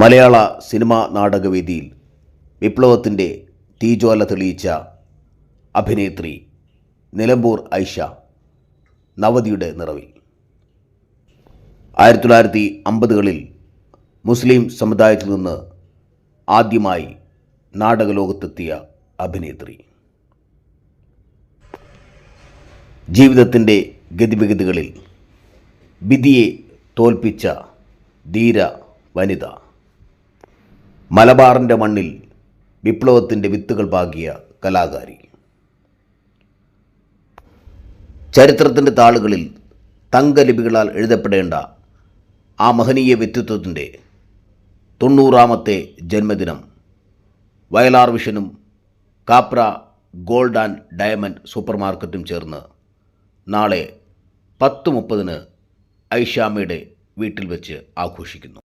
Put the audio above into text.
മലയാള cinema നാടകവേദിയിൽ വിപ്ലവത്തിന്റെ തീജ്വാല തെളിയിച്ച അഭിനേത്രി നിലമ്പൂർ ഐഷ നവതിയുടെ നിറവിൽ. ആയിരത്തി തൊള്ളായിരത്തി അമ്പതുകളിൽ മുസ്ലിം സമുദായത്തിൽ നിന്ന് ആദ്യമായി നാടകലോകത്തെത്തിയ അഭിനേത്രി. ജീവിതത്തിന്റെ ഗതിവിഗതികളിൽ വിധിയെ തോൽപ്പിച്ച ധീര വനിത. മലബാറിന്റെ മണ്ണിൽ വിപ്ലവത്തിന്റെ വിത്തുകൾ പാകിയ കലാകാരി. ചരിത്രത്തിന്റെ താളുകളിൽ തങ്കലിപികളാൽ എഴുതപ്പെടേണ്ട ആ മഹനീയ വ്യക്തിത്വത്തിന്റെ തൊണ്ണൂറാമത്തെ ജന്മദിനം Vayalar വിഷനും Kapra gold and diamond super മാർക്കറ്റും ചേർന്ന് നാളെ പത്ത് മുപ്പതിന് ഐഷാമയുടെ വീട്ടിൽ വെച്ച് ആഘോഷിക്കുന്നു.